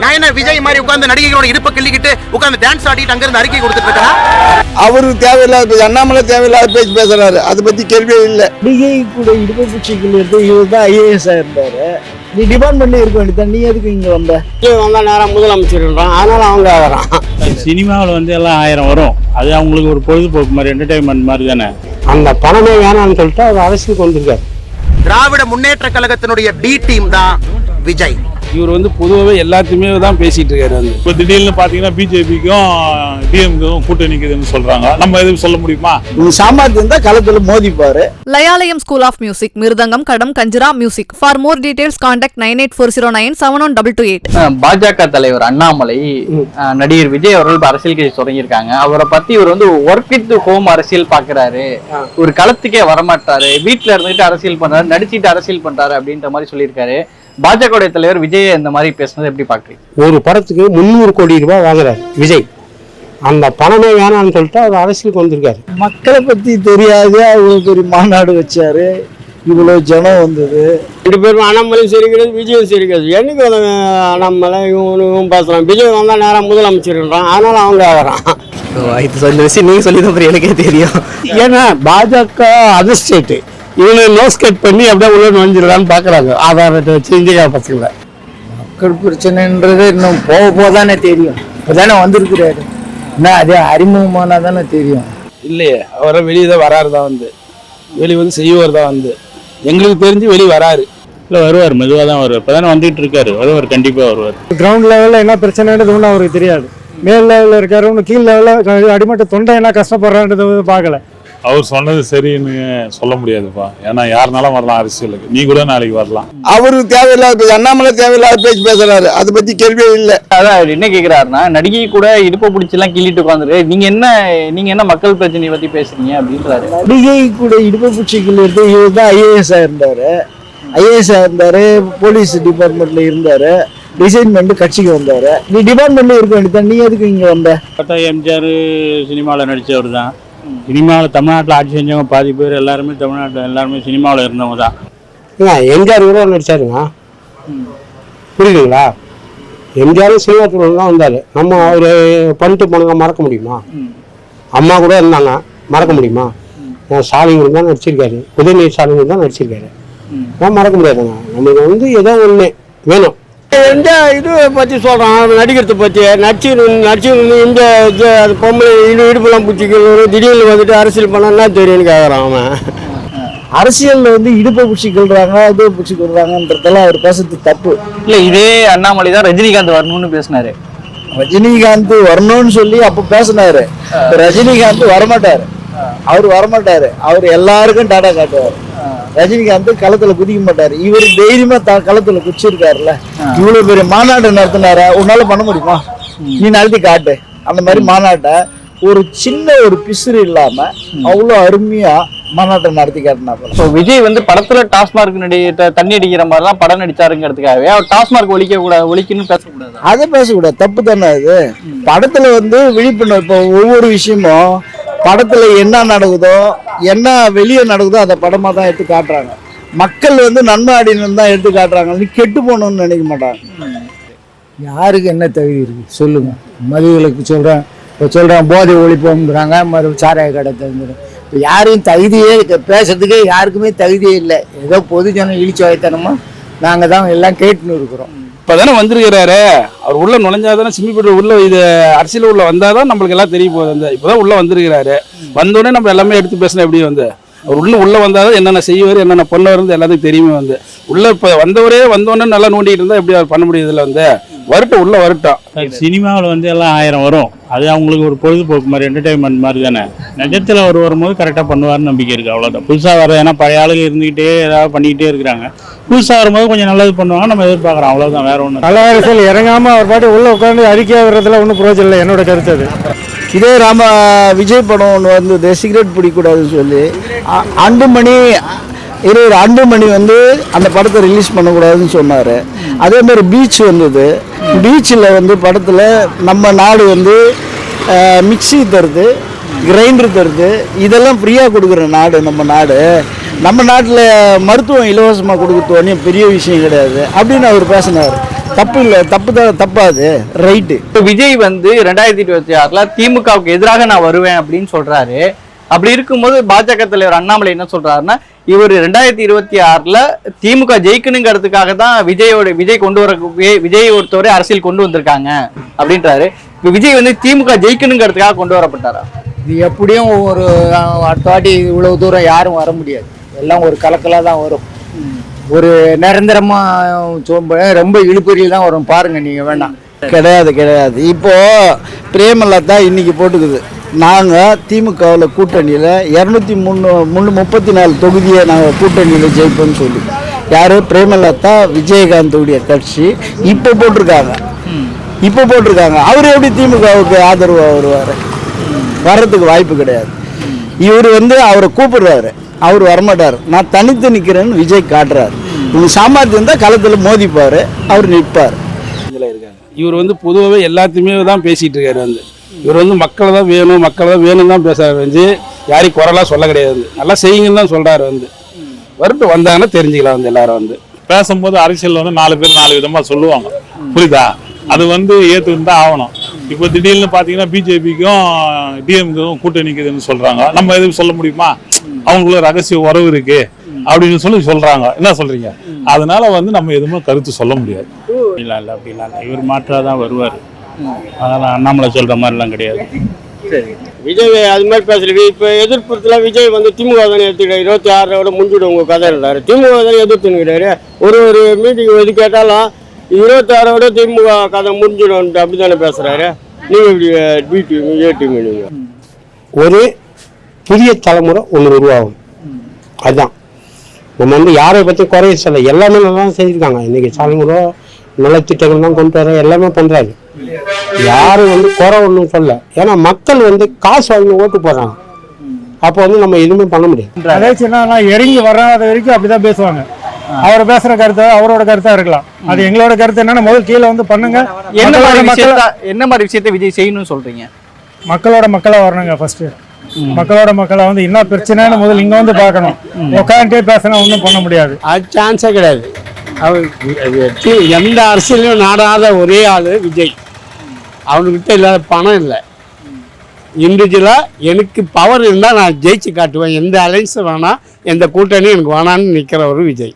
நான் என்ன விஜய் மாதிரி உட்கார்ந்து நடிகைகளோட இடுப்பை கிள்ளிக்கிட்டு உட்கார்ந்து டான்ஸ் ஆடிட்டு அங்க இருந்து அறிக்கை கொடுத்துட்டு அவரு தேவையில்லாத பேச்சு அண்ணாமலை தேவையில்லாத பேச்சு பேசுறாரு. அதை பத்தி கேள்வியே இல்லை. நடிகை கூட இடுப்பு இவர் தான் ஐஏஎஸ் இருந்தாரு. நீ பண்ணி இருக்க வேண்டியதான் நீ எதுக்கு இங்க வந்த? விஜய் வந்தா நேரம் முதலமைச்சர்ன்றான் அதனால அவங்க வரான் சினிமாவில் வந்து எல்லாம் ஆயிரம் வரும். அது அவங்களுக்கு ஒரு பொழுதுபோக்கு மாதிரி என்டர்டைன்மெண்ட் மாதிரி தானே? அந்த பணமே வேணாம்னு சொல்லிட்டு அவர் அரசுக்கு வந்திருக்காரு. திராவிட முன்னேற்ற கழகத்தினுடைய டி டீம் தான் விஜய். இவர் வந்து பொதுவாகவே எல்லாத்தையுமே தான் பேசிட்டு இருக்காரு வந்து. இப்போ திடீர்னு பார்த்தீங்கன்னா பிஜேபிக்கும் டிஎம்கும் கூட்டணி நிற்குதுன்னு சொல்கிறாங்க நம்ம எதுவும் சொல்ல முடியுமா? இது சாமர்த்தியம் தான் களத்துல மோதிப்பாரு. Layalayam school of music mridangam ghatam kanjira music for more details contact nine eight four zero nine seven one double two eight பாஜக தலைவர் அண்ணாமலை நடிகர் விஜய் அவர்கள் அரசியல் கட்சி தொடங்கியிருக்காங்க. அவரை பத்தி இவர் வந்து ஒர்க் வித் ஹோம் அரசியல் பாக்குறாரு. ஒரு களத்துக்கே வரமாட்டாரு. வீட்டுல இருந்துட்டு அரசியல் பண்றாரு நடிச்சிட்டு அரசியல் பண்றாரு அப்படின்ற மாதிரி சொல்லியிருக்காரு. பாஜக தலைவர் விஜய் இந்த மாதிரி பேசுனது எப்படி பாக்குறீங்க ஒரு படத்துக்கு முந்நூறு கோடி ரூபாய் வாங்குறாரு விஜய். அந்த பணமே வேணாம்னு சொல்லிட்டு அவர் அரசியலுக்கு வந்திருக்காரு. மக்களை பத்தி தெரியாது அவ்வளவு பெரிய மாநாடு வச்சாரு. இவ்வளவு ஜனம் வந்தது. ரெண்டு பேரும் அண்ணாமலையும் சரி கிடையாது விஜயும் சரி கிடையாது. என்னைக்கு அண்ணாமலை இவனு இவன் பேசுறான். விஜய் வந்தா நேரம் முதலமைச்சர்ன்றான் அதனால அவங்க வரான் இது இந்த விஷயம் நீங்க சொல்லி தான் எனக்கே தெரியும். ஏன்னா பாஜக அதர் ஸ்டேட்டு இவனை நோஸ்கேட் பண்ணி அப்படியே உள்ள நுழைஞ்சிடலான்னு பார்க்குறாங்க ஆதாரத்தை வச்சு இந்தியா பசங்களை. மக்கள் பிரச்சனைன்றது இன்னும் போக போக தானே தெரியும். இப்பதானே வந்திருக்கிறாரு. என்ன அதே அறிமுகமானா தானே தெரியும். இல்லையே அவரை வெளியே தான் வராரு தான் வந்து. வெளியே வந்து செய்வார் தான் வந்து. எங்களுக்கு தெரிஞ்சு வெளியே வராரு. இல்லை வருவார் மெதுவாக தான் வருவார். இப்போ தானே வந்துட்டு இருக்காரு. வருவார் கண்டிப்பாக வருவார். கிரவுண்ட் லெவலில் என்ன பிரச்சனைன்றது ஒன்றும் அவருக்கு தெரியாது. மேல் லெவலில் இருக்காரு ஒன்று கீழ் லெவலில் அடிமட்ட தொண்டை என்ன கஷ்டப்படுறான்றது பார்க்கல. அவர் சொன்னது சரின்னு சொல்ல முடியாதுப்பா. ஏன்னா யாருனாலும் வரலாம் அரசியலுக்கு. நீ கூட நாளைக்கு வரலாம். அவரு தேவையில்லாத அண்ணாமலை தேவையில்லாத பேச்சு பேசுறாரு. அதை பத்தி கேள்வியே இல்லை. அதான் அவர் என்ன கேக்குறாருன்னா நடிகை கூட இடுப்பை பிடிச்சி எல்லாம் கிள்ளிட்டு உட்காந்துரு நீங்க என்ன நீங்க என்ன மக்கள் பிரச்சனையை பத்தி பேசுறீங்க? அப்படின்றாரு. நடிகை கூட இடுப்பு பூச்சிகள் இருந்து இவர் தான் ஐஏஎஸ் இருந்தாரு. ஐஏஎஸ் இருந்தாரு போலீஸ் டிபார்ட்மெண்ட்ல இருந்தாரு ரிசைன் பண்ணிட்டு கட்சிக்கு வந்தாரு. நீ டிபார்ட்மெண்ட்ல இருக்க வேண்டியதான் நீ எதுக்கு இங்க வந்த? எம்ஜிஆர் சினிமாவில் நடித்தவர் தான் சினிமாவில் தமிழ்நாட்டில் ஆட்சி செஞ்சவங்க பாதி பேர் எல்லாருமே தமிழ்நாட்டில் எல்லாருமே சினிமாவில் இருந்தவங்க தான். ஏங்க எம்ஜிஆர் கூட நடிச்சாருங்க. புரியுதுங்களா? எம்ஜிஆரும் சினிமா துறையில் தான் வந்தார். நம்ம அவர் பண்ணிட்டு போனவங்க மறக்க முடியுமா? அம்மா கூட இருந்தாங்க. மறக்க முடியுமா? ஸ்டாலின் தான் நடிச்சிருக்காரு. உதயநிதி ஸ்டாலின் தான் நடிச்சிருக்காரு. நான் மறக்க முடியாதுங்க? நம்மளுக்கு வந்து ஏதோ ஒன்று வேணும். எந்த இது பற்றி சொல்கிறான் நடிக்கிறத பற்றி நடிச்சு நடிச்சு இந்த இது- அது பொம்பளை இடு இடுப்புலாம் பிடிச்சிக்கணும் திடீர்னு வந்துட்டு அரசியல் பண்ணா என்ன தெரியும்னு கேட்குறான் அவன். அரசியல்ல வந்து இடுப்பை பூச்சி கொள்றாங்க அதே பூச்சி கொள்றாங்கன்றதெல்லாம் அவர் பேசுறது தப்பு. இல்ல இதே அண்ணாமலை தான் ரஜினிகாந்த் வரணும்னு பேசினாரு. ரஜினிகாந்த் வரணும்னு சொல்லி அப்ப பேசினாரு. ரஜினிகாந்த் வரமாட்டாரு. அவர் வரமாட்டாரு. அவர் எல்லாருக்கும் டாடா காட்டுவார். ரஜினிகாந்த் களத்துல குதிக்க மாட்டாரு. இவர் தைரியமா த- களத்துல குச்சிருக்காருல்ல. இவ்வளவு பெரிய மாநாடு நடத்தினார? உன்னால பண்ண முடியுமா? நீ நடத்தி காட்டு. அந்த மாதிரி மாநாட்டை ஒரு சின்ன ஒரு பிசுறு இல்லாம அவ்வளவு அருமையா மாநாட்டை நடத்தி காட்டினாப்புல. இப்போ விஜய் வந்து படத்துல டாஸ்மார்க் நடி தண்ணி அடிக்கிற மாதிரிலாம் படம் நடிச்சாருங்கிறதுக்காகவே அவர் டாஸ்மார்க் ஒழிக்க கூடாது ஒழிக்கணும்னு பேசக்கூடாது? அதை பேசக்கூடாது. தப்பு தானே அது? படத்துல வந்து விழிப்புணர்வு இப்போ ஒவ்வொரு விஷயமும் படத்தில் என்ன நடக்குதோ என்ன வெளியே நடக்குதோ அதை படமாக தான் எடுத்து காட்டுறாங்க. மக்கள் வந்து நன்மை தான் எடுத்து காட்டுறாங்க கெட்டு போகணும்னு நினைக்க மாட்டாங்க. யாருக்கு என்ன தகுதி இருக்கு? சொல்லுங்க. மதுவிலக்கு சொல்கிறேன் இப்போ சொல்கிறேன் போதை ஒழிப்போங்கிறாங்க மறு சாராய கடை தெரிஞ்சிடும் இப்போ யாரையும் தகுதியே பேசுறதுக்கே யாருக்குமே தகுதியே இல்லை. ஏதோ பொதுஜனம் இழிச்சு வாய்த்தனமோ நாங்கள் தான் எல்லாம் கேட்டுன்னு இருக்கிறோம். இப்போ தானே வந்திருக்கிறாரு. அவர் உள்ளே உள்ள நுழைஞ்சாதானே சிம்மிப்பட்டு உள்ள இது அரசியல் உள்ள வந்தாதான் நம்மளுக்கு எல்லாம் தெரிய போகுது. அந்த இப்போதான் உள்ளே வந்திருக்கிறாரு. வந்தோடனே நம்ம எல்லாமே எடுத்து பேசினா எப்படி வந்து? அவர் உள்ளே உள்ளே வந்தால் தான் என்னென்ன செய்வார் என்னென்ன பண்ணுவார் எல்லாத்துக்கும் தெரியுமே வந்து. உள்ளே இப்போ வந்தவரே வந்தோடனே நல்லா நோண்டிகிட்டு இருந்தால் எப்படி அவர் பண்ண முடியுதுல வந்து? வரட்டும் உள்ள வரட்டும் சினிமாவில் வந்து எல்லாம் ஆயிரம் வரும். அது அவங்களுக்கு ஒரு பொழுதுபோக்கு மாதிரி என்டர்டைன்மெண்ட் மாதிரி தானே. நிஜத்தில் அவர் வரும்போது கரெக்டாக பண்ணுவார்னு நம்பிக்கை இருக்குது அவ்வளோதான் புதுசாக வர ஏன்னா பழைய ஆளுங்க இருந்துக்கிட்டே ஏதாவது பண்ணிக்கிட்டே இருக்கிறாங்க. புதுசாக வரும்போது கொஞ்சம் நல்லது பண்ணுவாங்க நம்ம எதிர்பார்க்குறோம். அவ்வளோதான் வேற ஒன்றும் கல அரசியல் இறங்காம அவர் பாட்டு உள்ள உட்காந்து அறிக்கையா வர்றதுல ஒன்றும் பிரயோஜனம் இல்லை என்னோட கருத்து அது. இதே ராம விஜய் படம் ஒன்று வந்தது சிகரெட் பிடிக்கக்கூடாதுன்னு சொல்லி அ- அன்புமணி இரு அன்புமணி வந்து அந்த படத்தை ரிலீஸ் பண்ணக்கூடாதுன்னு சொன்னார். அதே மாதிரி பீச் வந்தது. பீச்சில் வந்து படத்தில் நம்ம நாடு வந்து மிக்ஸி தருது கிரைண்டர் தருது. இதெல்லாம் ஃப்ரீயாக கொடுக்குற நாடு நம்ம நாடு. நம்ம நாட்டில் மருத்துவம் இலவசமாக கொடுக்குறது பெரிய விஷயம் கிடையாது. அப்படின்னு அவர் பேசினார். தப்பு இல்லை தப்பு தான் தப்பாது. ரைட்டு இப்போ விஜய் வந்து ரெண்டாயிரத்தி இருபத்தி ஆறில் திமுகவுக்கு எதிராக நான் வருவேன் அப்படின்னு சொல்கிறாரு அப்படி இருக்கும்போது பாஜக தலைவர் அண்ணாமலை என்ன சொல்கிறாருன்னா இவர் ரெண்டாயிரத்தி இருபத்தி ஆறுல திமுக ஜெயிக்கணுங்கிறதுக்காக தான் விஜயோட விஜய் கொண்டு வர விஜய் ஒருத்தவரை அரசியல் கொண்டு வந்திருக்காங்க அப்படின்றாரு. இப்ப விஜய் வந்து திமுக ஜெயிக்கணுங்கிறதுக்காக கொண்டு வரப்பட்டாரா? இது எப்படியும் ஒரு அடுத்த வாட்டி இவ்வளவு தூரம் யாரும் வர முடியாது. எல்லாம் ஒரு கலக்கலாக தான் வரும். ஒரு நிரந்தரமாக ரொம்ப இழுப்பறியில் தான் வரும். பாருங்க நீங்கள் வேணாம். கிடையாது கிடையாது. இப்போ பிரேமலதா இன்னைக்கு போட்டுக்குது. நாங்கள் திமுகவில் கூட்டணியில் இரநூத்தி மூணு முந்நூ முப்பத்தி நாலு தொகுதியை நாங்கள் கூட்டணியில் ஜெயிப்போம்னு சொல்லி. யார்? பிரேமலதா விஜயகாந்தோடைய கட்சி. இப்போ போட்டிருக்காங்க. இப்போ போட்டிருக்காங்க. அவர் எப்படி திமுகவுக்கு ஆதரவாக வருவார்? வர்றதுக்கு வாய்ப்பு கிடையாது. இவர் வந்து அவரை கூப்பிடுறாரு. அவர் வரமாட்டார். நான் தனித்து நிற்கிறேன்னு விஜய் காட்டுறாரு. இவங்க சாமர்த்தியம் தான் களத்தில் மோதிப்பார். அவர் நிற்பார் இவர் வந்து பொதுவாகவே எல்லாத்தையுமே தான் பேசிகிட்டு இருக்காரு வந்து. இவர் வந்து மக்களை தான் வேணும் மக்களை தான் வேணும் தான் பேசுறாரு வந்து யாரையும் குரலா சொல்ல கிடையாது. நல்லா செய்யுங்கன்னு தான் சொல்றாரு வந்து. வரட்டும் வந்தாங்கன்னா தெரிஞ்சுக்கலாம் வந்து எல்லாரும் வந்து. பேசும்போது அரசியல் வந்து நாலு பேர் நாலு விதமா சொல்லுவாங்க. புரியுதா? அது வந்து ஏத்துக்கிட்டு தான் ஆகணும். இப்போ திடீர்னு பாத்தீங்கன்னா பிஜேபிக்கும் டிஎம்க்கும் கூட்டணி நிக்குதுன்னு சொல்றாங்க. நம்ம எதுவும் சொல்ல முடியுமா? அவங்களுக்குள்ள ரகசிய உறவு இருக்கு அப்படின்னு சொல்லி சொல்றாங்க. என்ன சொல்றீங்க? அதனால வந்து நம்ம எதுவுமே கருத்து சொல்ல முடியாது. இல்ல இல்ல அப்படிலாம் இல்லை. இவர் மாற்றா தான் வருவார். அதெல்லாம் அண்ணாமலை சொல்ற மாதிரிலாம் கிடையாது. விஜய் அது மாதிரி பேசுறது இப்போ எதிர்ப்புறத்துல விஜய் வந்து திமுக தானே எடுத்துக்கிட்டாரு இருபத்தி ஆறோட முடிஞ்சுடும் உங்க கதை இருந்தாரு. திமுக தானே எதிர்த்துனுக்கிறாரு ஒரு ஒரு மீட்டிங் எது கேட்டாலும் இருபத்தி ஆறோட திமுக கதை முடிஞ்சிடும் அப்படி தானே பேசுறாரு. நீங்க இப்படி பி டீம் ஏ டீம் நீங்க? ஒரு புதிய தலைமுறை ஒன்று உருவாகும். அதுதான். நம்ம வந்து யாரை பற்றி குறைய சொல்ல எல்லாமே நல்லா தான் செஞ்சுருக்காங்க இன்னைக்கு தலைமுறை நல்ல திட்டங்கள் தான் கொண்டு வர எல்லாமே பண்ணுறாரு யாரும் வந்து குறை ஒன்றும் சொல்ல ஏன்னா மக்கள் வந்து காசு வாங்கி ஓட்டு போடுறாங்க. அப்போ வந்து நம்ம எதுவுமே பண்ண முடியாது. அதாச்சும் என்னன்னா இறங்கி வராத வரைக்கும் அப்படிதான் பேசுவாங்க. அவர் பேசுற கருத்து அவரோட கருத்தா இருக்கலாம். அது எங்களோட கருத்து என்னன்னா முதல் கீழே வந்து பண்ணுங்க. என்ன மாதிரி விஷயத்த மக்களா- என்ன மாதிரி விஷயத்த விஜய் செய்யணும்னு சொல்றீங்க? மக்களோட மக்களா வரணுங்க ஃபர்ஸ்ட் மக்களோட மக்களா வந்து என்ன பிரச்சனைன்னு முதல்ல இங்க வந்து பார்க்கணும். உட்காந்துட்டே பேசினா ஒன்றும் பண்ண முடியாது. அது சான்ஸே கிடையாது. அவர் எந்த அரசியலையும் நாடாத ஒரே ஆள் விஜய். அவனுக்கிட்ட இல்லாத பணம் இல்லை. இண்டிவிஜுவலாக எனக்கு பவர் இருந்தால் நான் ஜெயிச்சு காட்டுவேன். எந்த அலைன்ஸும் வேணாம் எந்த கூட்டணியும் எனக்கு வேணான்னு நிற்கிறவர் விஜய்.